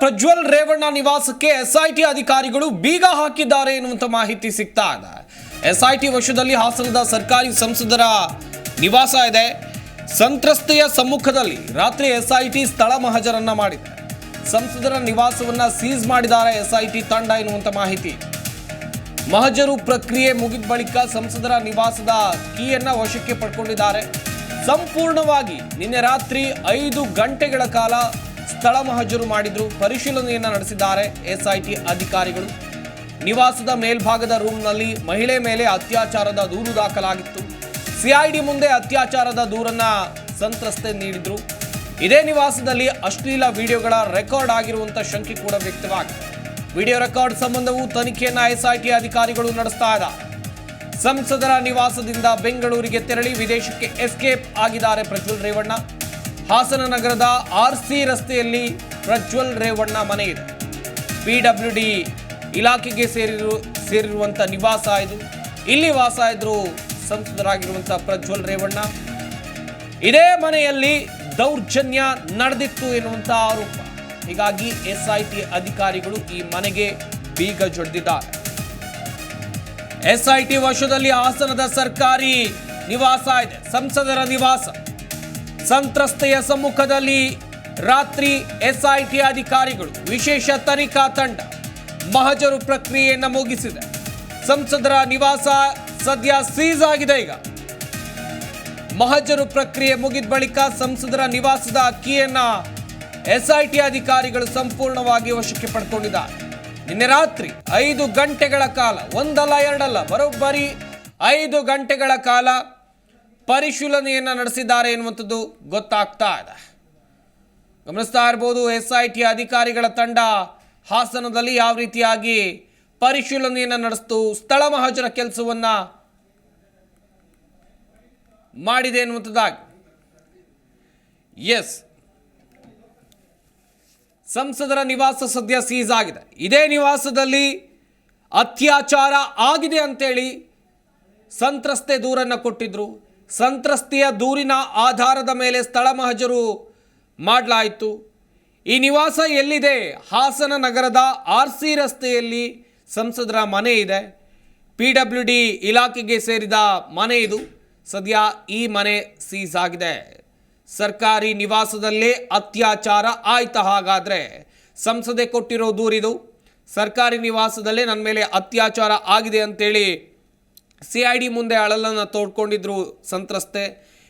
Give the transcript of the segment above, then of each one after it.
ಪ್ರಜ್ವಲ್ ರೇವಣ್ಣ ನಿವಾಸಕ್ಕೆ ಎಸ್ಐಟಿ ಅಧಿಕಾರಿಗಳು ಬೀಗ ಹಾಕಿದ್ದಾರೆ ಎನ್ನುವಂತ ಮಾಹಿತಿ ಸಿಗ್ತಾ ಇದೆ. ಎಸ್ಐಟಿ ವಶದಲ್ಲಿ ಹಾಸನದ ಸರ್ಕಾರಿ ಸಂಸದರ ನಿವಾಸ ಇದೆ. ಸಂತ್ರಸ್ತೆಯ ಸಮ್ಮುಖದಲ್ಲಿ ರಾತ್ರಿ ಎಸ್ಐಟಿ ಸ್ಥಳ ಮಹಜರನ್ನ ಮಾಡಿದೆ. ಸಂಸದರ ನಿವಾಸವನ್ನ ಸೀಸ್ ಮಾಡಿದ್ದಾರೆ ಎಸ್ಐಟಿ ತಂಡ ಎನ್ನುವಂತ ಮಾಹಿತಿ. ಮಹಜರು ಪ್ರಕ್ರಿಯೆ ಮುಗಿದ ಬಳಿಕ ಸಂಸದರ ನಿವಾಸದ ಕೀಯನ್ನ ವಶಕ್ಕೆ ಪಡ್ಕೊಂಡಿದ್ದಾರೆ. ಸಂಪೂರ್ಣವಾಗಿ ನಿನ್ನೆ ರಾತ್ರಿ ಐದು ಗಂಟೆಗಳ ಕಾಲ ಸ್ಥಳ ಮಹಜರು ಮಾಡಿದ್ರು, ಪರಿಶೀಲನೆಯನ್ನು ನಡೆಸಿದ್ದಾರೆ ಎಸ್ಐಟಿ ಅಧಿಕಾರಿಗಳು. ನಿವಾಸದ ಮೇಲ್ಭಾಗದ ರೂಮ್ನಲ್ಲಿ ಮಹಿಳೆ ಮೇಲೆ ಅತ್ಯಾಚಾರದ ದೂರು ದಾಖಲಾಗಿತ್ತು. ಸಿಐಡಿ ಮುಂದೆ ಅತ್ಯಾಚಾರದ ದೂರನ್ನ ಸಂತ್ರಸ್ತೆ ನೀಡಿದ್ರು. ಇದೇ ನಿವಾಸದಲ್ಲಿ ಅಶ್ಲೀಲ ವಿಡಿಯೋಗಳ ರೆಕಾರ್ಡ್ ಆಗಿರುವಂತ ಶಂಕೆ ಕೂಡ ವ್ಯಕ್ತವಾಗಿದೆ. ವಿಡಿಯೋ ರೆಕಾರ್ಡ್ ಸಂಬಂಧವು ತನಿಖೆಯನ್ನ ಎಸ್ಐಟಿ ಅಧಿಕಾರಿಗಳು ನಡೆಸ್ತಾ ಇದ್ದ ಸಂಸದರ ನಿವಾಸದಿಂದ ಬೆಂಗಳೂರಿಗೆ ತೆರಳಿ ವಿದೇಶಕ್ಕೆ ಎಸ್ಕೇಪ್ ಆಗಿದ್ದಾರೆ ಪ್ರಜ್ವಲ್ ರೇವಣ್ಣ. ಹಾಸನ ನಗರದ ಆರ್ ಸಿ ರಸ್ತೆಯಲ್ಲಿ ಪ್ರಜ್ವಲ್ ರೇವಣ್ಣ ಮನೆ ಇದೆ. ಪಿಡಬ್ಲ್ಯೂ ಡಿ ಇಲಾಖೆಗೆ ಸೇರಿರು ಸೇರಿರುವಂಥ ನಿವಾಸ ಇದು. ಇಲ್ಲಿ ವಾಸ ಇದ್ರು ಸಂಸದರಾಗಿರುವಂಥ ಪ್ರಜ್ವಲ್ ರೇವಣ್ಣ. ಇದೇ ಮನೆಯಲ್ಲಿ ದೌರ್ಜನ್ಯ ನಡೆದಿತ್ತು ಎನ್ನುವಂಥ ಆರೋಪ. ಹೀಗಾಗಿ ಎಸ್ಐಟಿ ಅಧಿಕಾರಿಗಳು ಈ ಮನೆಗೆ ಬೀಗ ಜೊಡೆದಿದ್ದಾರೆ. ಎಸ್ಐಟಿ ವಶದಲ್ಲಿ ಹಾಸನದ ಸರ್ಕಾರಿ ನಿವಾಸ ಇದೆ. ಸಂಸದರ ನಿವಾಸ. ಸಂತ್ರಸ್ತೆಯ ಸಮ್ಮುಖದಲ್ಲಿ ರಾತ್ರಿ ಎಸ್ಐಟಿ ಅಧಿಕಾರಿಗಳು ವಿಶೇಷ ತನಿಖಾ ತಂಡ ಮಹಜರು ಪ್ರಕ್ರಿಯೆಯನ್ನು ಮುಗಿಸಿದೆ. ಸಂಸದರ ನಿವಾಸ ಸದ್ಯ ಸೀಸ್ ಆಗಿದೆ ಈಗ. ಮಹಜರು ಪ್ರಕ್ರಿಯೆ ಮುಗಿದ ಬಳಿಕ ಸಂಸದರ ನಿವಾಸದ ಕೀಯನ್ನ ಎಸ್ಐಟಿ ಅಧಿಕಾರಿಗಳು ಸಂಪೂರ್ಣವಾಗಿ ವಶಕ್ಕೆ ಪಡ್ಕೊಂಡಿದ್ದಾರೆ. ನಿನ್ನೆ ರಾತ್ರಿ ಐದು ಗಂಟೆಗಳ ಕಾಲ, ಒಂದಲ್ಲ ಎರಡಲ್ಲ, ಬರೋಬ್ಬರಿ ಐದು ಗಂಟೆಗಳ ಕಾಲ ಪರಿಶೀಲನೆಯನ್ನ ನಡೆಸಿದ್ದಾರೆ ಎನ್ನುವಂಥದ್ದು ಗೊತ್ತಾಗ್ತಾ ಇದೆ. ಗಮನಿಸ್ತಾ ಇರ್ಬೋದು ಎಸ್ ಐ ಟಿ ಅಧಿಕಾರಿಗಳ ತಂಡ ಹಾಸನದಲ್ಲಿ ಯಾವ ರೀತಿಯಾಗಿ ಪರಿಶೀಲನೆಯನ್ನು ನಡೆಸ್ತು, ಸ್ಥಳ ಮಹಜರ ಕೆಲಸವನ್ನು ಮಾಡಿದೆ ಎನ್ನುವಂಥದ್ದಾಗಿ. ಎಸ್. ಸಂಸದರ ನಿವಾಸ ಸದ್ಯ ಸೀಸ್ ಆಗಿದೆ. ಇದೇ ನಿವಾಸದಲ್ಲಿ ಅತ್ಯಾಚಾರ ಆಗಿದೆ ಅಂತೇಳಿ ಸಂತ್ರಸ್ತೆ ದೂರನ್ನು ಕೊಟ್ಟಿದ್ರು. ಸಂತ್ರಸ್ತೆಯ ದೂರಿನ ಆಧಾರದ ಮೇಲೆ ಸ್ಥಳ ಮಹಜರು ಮಾಡಲಾಯಿತು. ಈ ನಿವಾಸ ಎಲ್ಲಿದೆ? ಹಾಸನ ನಗರದ ಆರ್ ಸಿ ರಸ್ತೆಯಲ್ಲಿ ಸಂಸದರ ಮನೆ ಇದೆ. ಪಿ ಡಬ್ಲ್ಯೂ ಡಿ ಇಲಾಖೆಗೆ ಸೇರಿದ ಮನೆ ಇದು. ಸದ್ಯ ಈ ಮನೆ ಸೀಸ್ ಆಗಿದೆ. ಸರ್ಕಾರಿ ನಿವಾಸದಲ್ಲೇ ಅತ್ಯಾಚಾರ ಆಯ್ತಾ ಹಾಗಾದರೆ ಸಂಸದೆ ಕೊಟ್ಟಿರೋ ದೂರಿದು. ಸರ್ಕಾರಿ ನಿವಾಸದಲ್ಲೇ ನನ್ನ ಮೇಲೆ ಅತ್ಯಾಚಾರ ಆಗಿದೆ ಅಂತೇಳಿ ಸಿ ಐ ಡಿ ಮುಂದೆ ಅಳಲನ್ನು ತೋಡ್ಕೊಂಡಿದ್ರು ಸಂತ್ರಸ್ತೆ.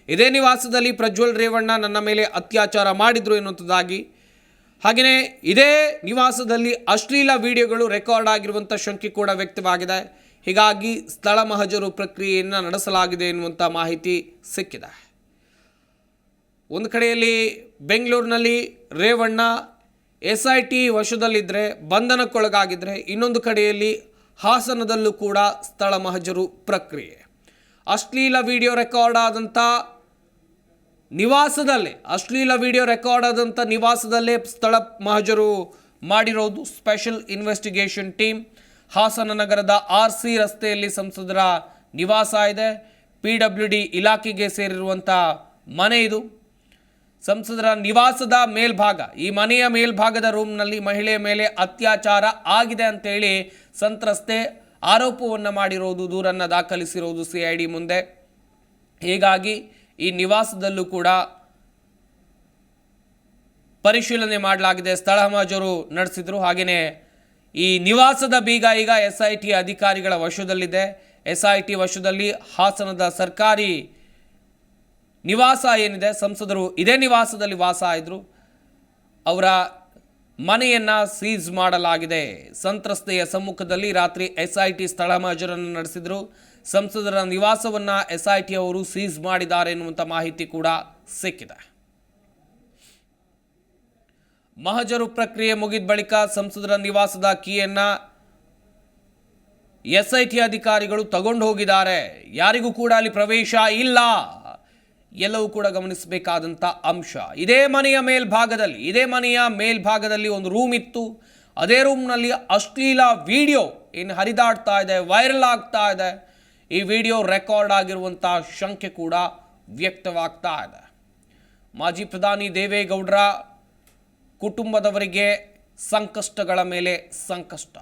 ಇದೇ ನಿವಾಸದಲ್ಲಿ ಪ್ರಜ್ವಲ್ ರೇವಣ್ಣ ನನ್ನ ಮೇಲೆ ಅತ್ಯಾಚಾರ ಮಾಡಿದ್ರು ಎನ್ನುವಂಥದ್ದಾಗಿ ಹಾಗೆಯೇ ಇದೇ ನಿವಾಸದಲ್ಲಿ ಅಶ್ಲೀಲ ವಿಡಿಯೋಗಳು ರೆಕಾರ್ಡ್ ಆಗಿರುವಂಥ ಶಂಕೆ ಕೂಡ ವ್ಯಕ್ತವಾಗಿದೆ. ಹೀಗಾಗಿ ಸ್ಥಳ ಮಹಜರು ಪ್ರಕ್ರಿಯೆಯನ್ನು ನಡೆಸಲಾಗಿದೆ ಎನ್ನುವಂಥ ಮಾಹಿತಿ ಸಿಕ್ಕಿದೆ. ಒಂದು ಕಡೆಯಲ್ಲಿ ಬೆಂಗಳೂರಿನಲ್ಲಿ ರೇವಣ್ಣ ಎಸ್ ಐ ಟಿ ವಶದಲ್ಲಿದ್ದರೆ ಬಂಧನಕ್ಕೊಳಗಾಗಿದ್ದರೆ ಇನ್ನೊಂದು ಕಡೆಯಲ್ಲಿ ಹಾಸನದಲ್ಲೂ ಕೂಡ ಸ್ಥಳ ಮಹಜರು ಪ್ರಕ್ರಿಯೆ. ಅಶ್ಲೀಲ ವಿಡಿಯೋ ರೆಕಾರ್ಡ್ ಆದಂಥ ನಿವಾಸದಲ್ಲೇ, ಅಶ್ಲೀಲ ವಿಡಿಯೋ ರೆಕಾರ್ಡ್ ಆದಂಥ ನಿವಾಸದಲ್ಲೇ ಸ್ಥಳ ಮಹಜರು ಮಾಡಿರೋದು ಸ್ಪೆಷಲ್ ಇನ್ವೆಸ್ಟಿಗೇಷನ್ ಟೀಮ್. ಹಾಸನ ನಗರದ ಆರ್ ಸಿ ರಸ್ತೆಯಲ್ಲಿ ಸಂಸದರ ನಿವಾಸ ಇದೆ. ಪಿ ಡಬ್ಲ್ಯೂ ಡಿ ಇಲಾಖೆಗೆ ಸೇರಿರುವಂಥ ಮನೆ ಇದು. ಸಂಸದರ ನಿವಾಸದ ಮೇಲ್ಭಾಗ, ಈ ಮನೆಯ ಮೇಲ್ಭಾಗದ ರೂಮ್ನಲ್ಲಿ ಮಹಿಳೆಯ ಮೇಲೆ ಅತ್ಯಾಚಾರ ಆಗಿದೆ ಅಂತೇಳಿ ಸಂತ್ರಸ್ತೆ ಆರೋಪವನ್ನು ಮಾಡಿರೋದು, ದೂರನ್ನು ದಾಖಲಿಸಿರೋದು ಸಿ ಐ ಡಿ ಮುಂದೆ. ಹೀಗಾಗಿ ಈ ನಿವಾಸದಲ್ಲೂ ಕೂಡ ಪರಿಶೀಲನೆ ಮಾಡಲಾಗಿದೆ. ಸ್ಥಳ ಮಾಜರು ನಡೆಸಿದ್ರು. ಹಾಗೆಯೇ ಈ ನಿವಾಸದ ಬೀಗ ಈಗ ಎಸ್ ಐ ಟಿ ಅಧಿಕಾರಿಗಳ ವಶದಲ್ಲಿದೆ. ಎಸ್ ಐ ಟಿ ವಶದಲ್ಲಿ ಹಾಸನದ ಸರ್ಕಾರಿ ನಿವಾಸ ಏನಿದೆ, ಸಂಸದರು ಇದೇ ನಿವಾಸದಲ್ಲಿ ವಾಸ ಆಯಿದ್ರು ಅವರ ಮನೆಯನ್ನ ಸೀಜ್ ಮಾಡಲಾಗಿದೆ. ಸಂತ್ರಸ್ತೆಯ ಸಮ್ಮುಖದಲ್ಲಿ ರಾತ್ರಿ ಎಸ್ಐಟಿ ಸ್ಥಳ ಮಹಜರನ್ನು ನಡೆಸಿದರು. ಸಂಸದರ ನಿವಾಸವನ್ನ ಎಸ್ಐಟಿ ಅವರು ಸೀಜ್ ಮಾಡಿದ್ದಾರೆ ಎನ್ನುವಂಥ ಮಾಹಿತಿ ಕೂಡ ಸಿಕ್ಕಿದೆ. ಮಹಜರು ಪ್ರಕ್ರಿಯೆ ಮುಗಿದ ಬಳಿಕ ಸಂಸದರ ನಿವಾಸದ ಕೀಯನ್ನ ಎಸ್ಐಟಿ ಅಧಿಕಾರಿಗಳು ತಗೊಂಡು ಹೋಗಿದ್ದಾರೆ. ಯಾರಿಗೂ ಕೂಡ ಅಲ್ಲಿ ಪ್ರವೇಶ ಇಲ್ಲ. ಎಲ್ಲವೂ ಕೂಡ ಗಮನಿಸಬೇಕಾದಂಥ ಅಂಶ. ಇದೇ ಮನೆಯ ಮೇಲ್ಭಾಗದಲ್ಲಿ, ಇದೇ ಮನೆಯ ಮೇಲ್ಭಾಗದಲ್ಲಿ ಒಂದು ರೂಮ್ ಇತ್ತು. ಅದೇ ರೂಮ್ನಲ್ಲಿ ಅಶ್ಲೀಲ ವಿಡಿಯೋ ಏನು ಹರಿದಾಡ್ತಾ ಇದೆ ವೈರಲ್ ಆಗ್ತಾ ಇದೆ. ಈ ವಿಡಿಯೋ ರೆಕಾರ್ಡ್ ಆಗಿರುವಂಥ ಶಂಕೆ ಕೂಡ ವ್ಯಕ್ತವಾಗ್ತಾ ಇದೆ. ಮಾಜಿ ಪ್ರಧಾನಿ ದೇವೇಗೌಡರ ಕುಟುಂಬದವರಿಗೆ ಸಂಕಷ್ಟಗಳ ಮೇಲೆ ಸಂಕಷ್ಟ.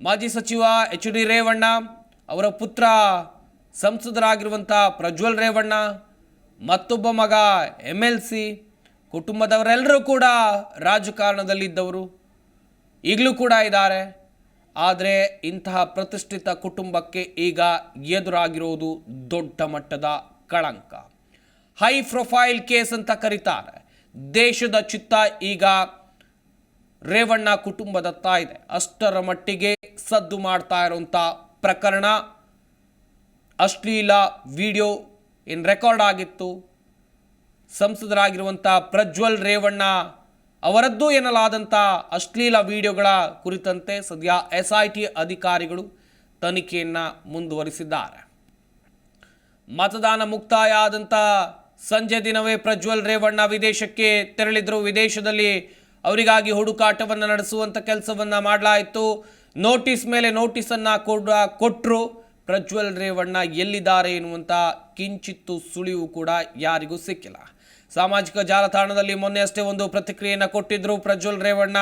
ಮಾಜಿ ಸಚಿವ ಎಚ್ ಡಿ ರೇವಣ್ಣ ಅವರ ಪುತ್ರ ಸಂಸದರಾಗಿರುವಂಥ ಪ್ರಜ್ವಲ್ ರೇವಣ್ಣ, ಮತ್ತೊಬ್ಬ ಮಗ ಎಂ ಎಲ್ ಸಿ ಕುಟುಂಬದವರೆಲ್ಲರೂ ಕೂಡ ರಾಜಕಾರಣದಲ್ಲಿದ್ದವರು. ಈಗಲೂ ಕೂಡ ಇದ್ದಾರೆ. ಆದರೆ ಇಂತಹ ಪ್ರತಿಷ್ಠಿತ ಕುಟುಂಬಕ್ಕೆ ಈಗ ಎದುರಾಗಿರೋದು ದೊಡ್ಡ ಮಟ್ಟದ ಕಳಂಕ. ಹೈ ಪ್ರೊಫೈಲ್ ಕೇಸ್ ಅಂತ ಕರೀತಾರೆ. ದೇಶದ ಚಿತ್ತ ಈಗ ರೇವಣ್ಣ ಕುಟುಂಬದತ್ತ ಇದೆ. ಅಷ್ಟರ ಮಟ್ಟಿಗೆ ಸದ್ದು ಮಾಡ್ತಾ ಇರುವಂಥ ಪ್ರಕರಣ ಅಶ್ಲೀಲ ವಿಡಿಯೋ ಏನು ರೆಕಾರ್ಡ್ ಆಗಿತ್ತು. ಸಂಸದರಾಗಿರುವಂಥ ಪ್ರಜ್ವಲ್ ರೇವಣ್ಣ ಅವರದ್ದು ಎನ್ನಲಾದಂಥ ಅಶ್ಲೀಲ ವಿಡಿಯೋಗಳ ಕುರಿತಂತೆ ಸದ್ಯ ಎಸ್ ಐ ಟಿ ಅಧಿಕಾರಿಗಳು ತನಿಖೆಯನ್ನು ಮುಂದುವರಿಸಿದ್ದಾರೆ. ಮತದಾನ ಮುಕ್ತಾಯ ಆದಂಥ ಸಂಜೆ ದಿನವೇ ಪ್ರಜ್ವಲ್ ರೇವಣ್ಣ ವಿದೇಶಕ್ಕೆ ತೆರಳಿದ್ರು. ವಿದೇಶದಲ್ಲಿ ಅವರಿಗಾಗಿ ಹುಡುಕಾಟವನ್ನು ನಡೆಸುವಂಥ ಕೆಲಸವನ್ನು ಮಾಡಲಾಯಿತು. ನೋಟಿಸ್ ಮೇಲೆ ನೋಟಿಸನ್ನು ಕೊಡ ಕೊಟ್ಟರು ಪ್ರಜ್ವಲ್ ರೇವಣ್ಣ ಎಲ್ಲಿದ್ದಾರೆ ಎನ್ನುವಂಥ ಕಿಂಚಿತ್ತು ಸುಳಿವು ಕೂಡ ಯಾರಿಗೂ ಸಿಕ್ಕಿಲ್ಲ. ಸಾಮಾಜಿಕ ಜಾಲತಾಣದಲ್ಲಿ ಮೊನ್ನೆ ಅಷ್ಟೇ ಒಂದು ಪ್ರತಿಕ್ರಿಯೆಯನ್ನು ಕೊಟ್ಟಿದ್ದರು ಪ್ರಜ್ವಲ್ ರೇವಣ್ಣ.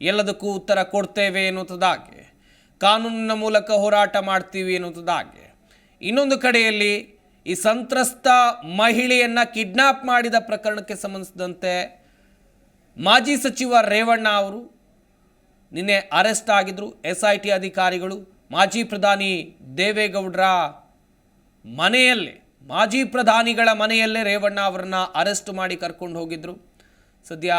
ಎಲ್ಲದಕ್ಕೂ ಉತ್ತರ ಕೊಡ್ತೇವೆ ಎನ್ನುವಂಥದ್ದಾಗಿ ಕಾನೂನಿನ ಮೂಲಕ ಹೋರಾಟ ಮಾಡ್ತೀವಿ ಎನ್ನುವಂಥದ್ದಾಗಿ ಇನ್ನೊಂದು ಕಡೆಯಲ್ಲಿ ಈ ಸಂತ್ರಸ್ತ ಮಹಿಳೆಯನ್ನು ಕಿಡ್ನಾಪ್ ಮಾಡಿದ ಪ್ರಕರಣಕ್ಕೆ ಸಂಬಂಧಿಸಿದಂತೆ ಮಾಜಿ ಸಚಿವ ರೇವಣ್ಣ ಅವರು ನಿನ್ನೆ ಅರೆಸ್ಟ್ ಆಗಿದ್ದರು ಎಸ್ ಐ ಟಿ ಅಧಿಕಾರಿಗಳು ಮಾಜಿ ಪ್ರಧಾನಿ ದೇವೇಗೌಡರ ಮನೆಯಲ್ಲೇ, ಮಾಜಿ ಪ್ರಧಾನಿಗಳ ಮನೆಯಲ್ಲೇ ರೇವಣ್ಣ ಅವರನ್ನ ಅರೆಸ್ಟ್ ಮಾಡಿ ಕರ್ಕೊಂಡು ಹೋಗಿದ್ದರು ಸದ್ಯ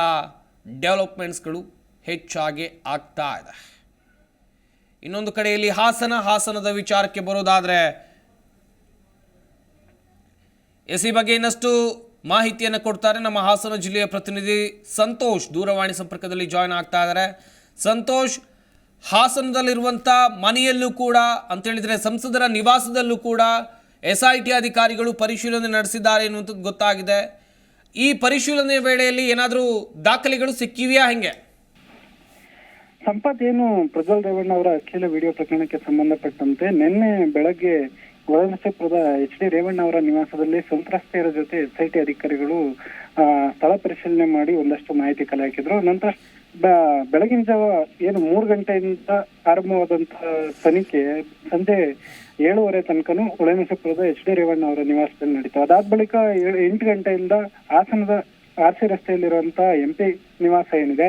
ಡೆವಲಪ್ಮೆಂಟ್ಸ್ಗಳು ಹೆಚ್ಚಾಗಿ ಆಗ್ತಾ ಇದೆ. ಇನ್ನೊಂದು ಕಡೆಯಲ್ಲಿ ಹಾಸನ, ಹಾಸನದ ವಿಚಾರಕ್ಕೆ ಬರೋದಾದರೆ, ಎಸ್ ಈ ಬಗ್ಗೆ ಇನ್ನಷ್ಟು ಮಾಹಿತಿಯನ್ನು ಕೊಡ್ತಾರೆ ನಮ್ಮ ಹಾಸನ ಜಿಲ್ಲೆಯ ಪ್ರತಿನಿಧಿ ಸಂತೋಷ್ ದೂರವಾಣಿ ಸಂಪರ್ಕದಲ್ಲಿ ಜಾಯ್ನ್ ಆಗ್ತಾ ಇದ್ದಾರೆ. ಸಂತೋಷ್ ಹಾಸನದಲ್ಲಿರುವಂಥ ಮನೆಯಲ್ಲೂ ಕೂಡ ಅಂತೇಳಿದರೆ ಸಂಸದರ ನಿವಾಸದಲ್ಲೂ ಕೂಡ ಎಸ್ ಐ ಟಿ ಅಧಿಕಾರಿಗಳು ಪರಿಶೀಲನೆ ನಡೆಸಿದ್ದಾರೆ ಎನ್ನುವಂಥದ್ದು ಗೊತ್ತಾಗಿದೆ. ಈ ಪರಿಶೀಲನೆ ವೇಳೆಯಲ್ಲಿ ಏನಾದರೂ ದಾಖಲೆಗಳು ಸಿಕ್ಕಿವೆಯಾ ಹೆಂಗೆ? ಸಂಪತ್ ಏನು ಪ್ರಜ್ವಲ್ ರೇವಣ್ಣ ಅವರ ಅಖಿಲ ವಿಡಿಯೋ ಪ್ರಕರಣಕ್ಕೆ ಸಂಬಂಧಪಟ್ಟಂತೆ ನಿನ್ನೆ ಬೆಳಗ್ಗೆ ಒಳನರಸೀಪುರದ ಎಚ್ ಡಿ ರೇವಣ್ಣ ಅವರ ನಿವಾಸದಲ್ಲಿ ಸಂತ್ರಸ್ತೆಯರ ಜೊತೆ ಎಸ್ ಐ ಟಿ ಅಧಿಕಾರಿಗಳು ಸ್ಥಳ ಪರಿಶೀಲನೆ ಮಾಡಿ ಒಂದಷ್ಟು ಮಾಹಿತಿ ಕಲೆ ಹಾಕಿದ್ರು. ನಂತರ ಬೆಳಗಿನ ಜಾವ ಏನು ಮೂರು ಗಂಟೆಯಿಂದ ಆರಂಭವಾದಂತಹ ತನಿಖೆ ಸಂಜೆ ಏಳುವರೆ ತನಕನೂ ಒಳನಸಪುರದ ಎಚ್ ಡಿ ರೇವಣ್ಣ ಅವರ ನಿವಾಸದಲ್ಲಿ ನಡೀತು. ಅದಾದ ಬಳಿಕ ಎಂಟು ಗಂಟೆಯಿಂದ ಹಾಸನದ ಆರ್ ಸಿ ರಸ್ತೆಯಲ್ಲಿರುವಂತಹ ಎಂ ಪಿ ನಿವಾಸ ಏನಿದೆ,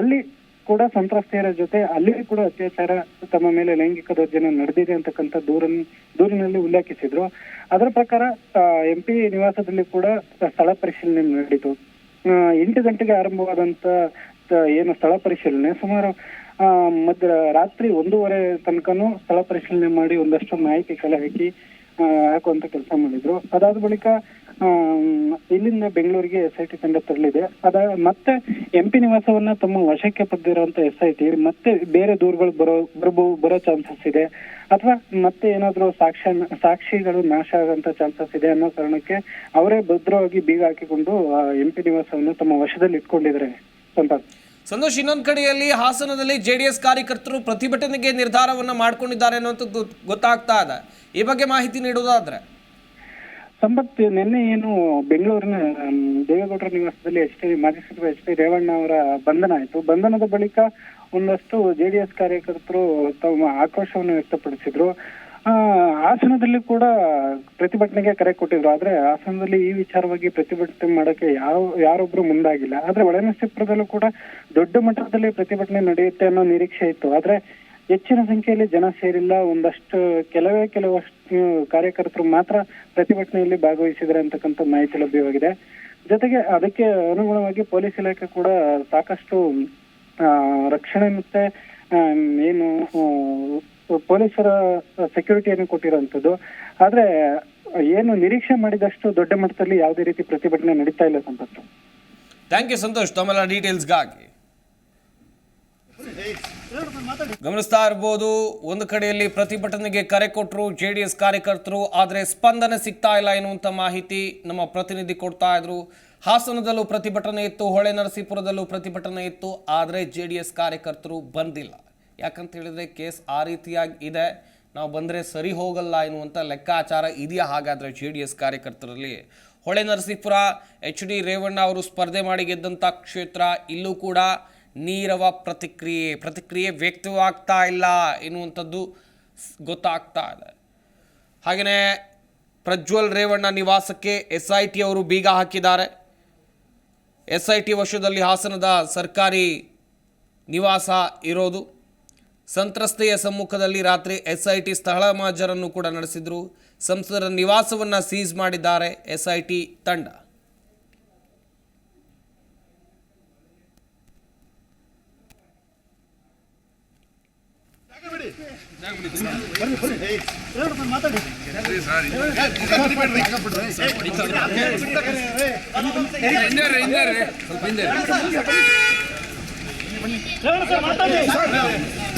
ಅಲ್ಲಿ ಕೂಡ ಸಂತ್ರಸ್ತೆಯರ ಜೊತೆ ಅಲ್ಲಿ ಕೂಡ ಅತ್ಯಾಚಾರ ತಮ್ಮ ಮೇಲೆ ಲೈಂಗಿಕ ದೌರ್ಜನ್ಯ ನಡೆದಿದೆ ಅಂತಕ್ಕಂಥ ದೂರನ್, ದೂರಿನಲ್ಲಿ ಉಲ್ಲೇಖಿಸಿದ್ರು. ಅದರ ಪ್ರಕಾರ ಎಂ ಪಿ ನಿವಾಸದಲ್ಲಿ ಕೂಡ ಸ್ಥಳ ಪರಿಶೀಲನೆ ನಡೀತು. ಎಂಟು ಗಂಟೆಗೆ ಆರಂಭವಾದಂತ ಏನು ಸ್ಥಳ ಪರಿಶೀಲನೆ ಸುಮಾರು ಮಧ್ಯ ರಾತ್ರಿ ಒಂದೂವರೆ ತನಕನೂ ಸ್ಥಳ ಪರಿಶೀಲನೆ ಮಾಡಿ ಒಂದಷ್ಟು ಮಾಹಿತಿ ಕಲೆ ಹಾಕಿ ಹಾಕುವಂತ ಕೆಲಸ ಮಾಡಿದ್ರು. ಅದಾದ ಬಳಿಕ ಇಲ್ಲಿಂದ ಬೆಂಗಳೂರಿಗೆ ಎಸ್ ಐ ಟಿ ತಂಡ ತೆರಳಿದೆ. ಅದ, ಮತ್ತೆ ಎಂ ಪಿ ನಿವಾಸವನ್ನ ತಮ್ಮ ವಶಕ್ಕೆ ಪಡೆದಿರುವಂತ ಎಸ್ ಐ ಟಿ ಮತ್ತೆ ಬೇರೆ ದೂರುಗಳು ಬರೋ, ಬರಬೋ, ಬರೋ ಚಾನ್ಸಸ್ ಇದೆ. ಅಥವಾ ಮತ್ತೆ ಏನಾದ್ರೂ ಸಾಕ್ಷ್ಯ, ಸಾಕ್ಷಿಗಳು ನಾಶ ಆಗುವಂತ ಚಾನ್ಸಸ್ ಇದೆ ಅನ್ನೋ ಕಾರಣಕ್ಕೆ ಅವರೇ ಭದ್ರವಾಗಿ ಬೀಗ ಹಾಕಿಕೊಂಡು ಎಂ ಪಿ ನಿವಾಸವನ್ನು ತಮ್ಮ ವಶದಲ್ಲಿ ಇಟ್ಕೊಂಡಿದ್ದಾರೆ. ಸಂಪತ್ ಸಂತೋಷ್ ಇನ್ನೊಂದು ಕಡೆಯಲ್ಲಿ ಹಾಸನದಲ್ಲಿ ಜೆ ಡಿ ಎಸ್ ಕಾರ್ಯಕರ್ತರು ಪ್ರತಿಭಟನೆಗೆ ನಿರ್ಧಾರವನ್ನು ಮಾಡ್ಕೊಂಡಿದ್ದಾರೆ ಅನ್ನೋದು ಗೊತ್ತಾಗ್ತಾ ಇದೆ. ಈ ಬಗ್ಗೆ ಮಾಹಿತಿ ನೀಡೋದಾದ್ರೆ ಸಂಪತ್ ನಿನ್ನೆ ಏನು ಬೆಂಗಳೂರಿನ ದೇವೇಗೌಡರ ನಿವಾಸದಲ್ಲಿ ಎಚ್ ಡಿ ಮಾಜಿ ಸಚಿವ ಎಚ್ ಡಿ ರೇವಣ್ಣ ಅವರ ಬಂಧನ ಆಯಿತು. ಬಂಧನದ ಬಳಿಕ ಒಂದಷ್ಟು ಜೆಡಿಎಸ್ ಕಾರ್ಯಕರ್ತರು ತಮ್ಮ ಆಕ್ರೋಶವನ್ನು ವ್ಯಕ್ತಪಡಿಸಿದ್ರು. ಹಾಸನದಲ್ಲಿ ಕೂಡ ಪ್ರತಿಭಟನೆಗೆ ಕರೆ ಕೊಟ್ಟಿದ್ರು. ಆದ್ರೆ ಹಾಸನದಲ್ಲಿ ಈ ವಿಚಾರವಾಗಿ ಪ್ರತಿಭಟನೆ ಮಾಡಕ್ಕೆ ಯಾವ, ಯಾರೊಬ್ರು ಮುಂದಾಗಿಲ್ಲ. ಆದ್ರೆ ಒಳನರಸೀಪುರದಲ್ಲೂ ಕೂಡ ದೊಡ್ಡ ಮಟ್ಟದಲ್ಲಿ ಪ್ರತಿಭಟನೆ ನಡೆಯುತ್ತೆ ಅನ್ನೋ ನಿರೀಕ್ಷೆ ಇತ್ತು. ಆದ್ರೆ ಹೆಚ್ಚಿನ ಸಂಖ್ಯೆಯಲ್ಲಿ ಜನ ಸೇರಿಲ್ಲ. ಒಂದಷ್ಟು ಕೆಲವೇ ಕೆಲವಷ್ಟು ಕಾರ್ಯಕರ್ತರು ಮಾತ್ರ ಪ್ರತಿಭಟನೆಯಲ್ಲಿ ಭಾಗವಹಿಸಿದ್ದಾರೆ ಅಂತಕ್ಕಂಥ ಮಾಹಿತಿ ಲಭ್ಯವಾಗಿದೆ. ಜೊತೆಗೆ ಅದಕ್ಕೆ ಅನುಗುಣವಾಗಿ ಪೊಲೀಸ್ ಇಲಾಖೆ ಕೂಡ ಸಾಕಷ್ಟು ರಕ್ಷಣೆ ಮತ್ತೆ ಏನು ಪೊಲೀಸರ ಸೆಕ್ಯೂರಿಟಿಯನ್ನು ಕೊಟ್ಟಿರುವಂತದ್ದು ಆದ್ರೆ, ಏನು ನಿರೀಕ್ಷೆ ಮಾಡಿದಷ್ಟು ದೊಡ್ಡ ಮಟ್ಟದಲ್ಲಿ ಯಾವುದೇ ರೀತಿ ಪ್ರತಿಭಟನೆ ನಡೀತಾ ಇಲ್ಲ ಸಂಪತ್ತು. ಥ್ಯಾಂಕ್ ಯು ಸಂತೋಷ್ ತಮ್ಮೆಲ್ಲ ಡೀಟೇಲ್ಸ್ಗಾಗಿ ಗಮನಿಸ್ತಾ ಇರ್ಬೋದು, ಒಂದು ಕಡೆಯಲ್ಲಿ ಪ್ರತಿಭಟನೆಗೆ ಕರೆ ಕೊಟ್ಟರು ಜೆ ಡಿ ಎಸ್ ಕಾರ್ಯಕರ್ತರು, ಆದರೆ ಸ್ಪಂದನೆ ಸಿಗ್ತಾ ಇಲ್ಲ ಎನ್ನುವಂಥ ಮಾಹಿತಿ ನಮ್ಮ ಪ್ರತಿನಿಧಿ ಕೊಡ್ತಾ ಇದ್ರು. ಹಾಸನದಲ್ಲೂ ಪ್ರತಿಭಟನೆ ಇತ್ತು, ಹೊಳೆ ನರಸೀಪುರದಲ್ಲೂ ಪ್ರತಿಭಟನೆ ಇತ್ತು, ಆದರೆ ಜೆ ಕಾರ್ಯಕರ್ತರು ಬಂದಿಲ್ಲ. ಯಾಕಂತ ಹೇಳಿದರೆ ಕೇಸ್ ಆ ರೀತಿಯಾಗಿ ಇದೆ. ನಾವು ಬಂದರೆ ಸರಿ ಹೋಗಲ್ಲ ಎನ್ನುವಂಥ ಲೆಕ್ಕಾಚಾರ ಇದೆಯಾ ಹಾಗಾದರೆ J D S ಕಾರ್ಯಕರ್ತರಲ್ಲಿ? Hole Narasipura, H D Revanna ಅವರು ಸ್ಪರ್ಧೆ ಮಾಡಿ ಗೆದ್ದಂಥ ಕ್ಷೇತ್ರ ಇಲ್ಲೂ ಕೂಡ ನೀರವ ಪ್ರತಿಕ್ರಿಯೆ ಪ್ರತಿಕ್ರಿಯೆ ವ್ಯಕ್ತವಾಗ್ತಾ ಇಲ್ಲ ಎನ್ನುವಂಥದ್ದು ಗೊತ್ತಾಗ್ತಾ ಇದೆ. ಹಾಗೆಯೇ ಪ್ರಜ್ವಲ್ ರೇವಣ್ಣ ನಿವಾಸಕ್ಕೆ ಎಸ್ ಐ ಟಿ ಅವರು ಬೀಗ ಹಾಕಿದ್ದಾರೆ. ಎಸ್ ಐ ಟಿ ವಶದಲ್ಲಿ ಹಾಸನದ ಸರ್ಕಾರಿ ನಿವಾಸ ಇರೋದು. ಸಂತ್ರಸ್ತೆಯ ಸಮ್ಮುಖದಲ್ಲಿ ರಾತ್ರಿ ಎಸ್ಐಟಿ ಸ್ಥಳ ಮಾಜರನ್ನು ಕೂಡ ನಡೆಸಿದ್ರು. ಸಂಸದರ ನಿವಾಸವನ್ನು ಸೀಸ್ ಮಾಡಿದ್ದಾರೆ ಎಸ್ಐಟಿ ತಂಡ. ಸರ್